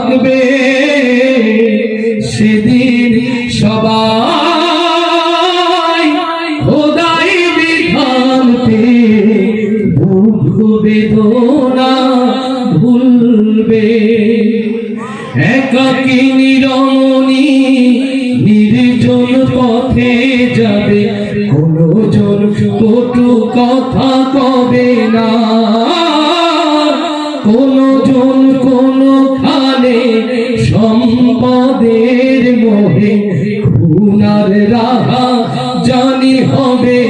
থাকবে সেদিন সবাই। খোদাই বিধান পে দুঃখ বেদনা, ভুলবে। একাকি নিরমণি নির্জন পথে যাবে কোনো জন কটু কথা কবে না। কোনো জন সম্পদের মোহে খুনার রাহা জানি হবে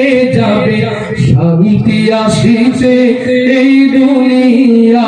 শান্তি আসিছে এই দুনিয়া।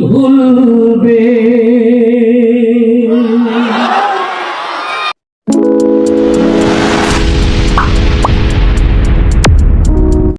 منهن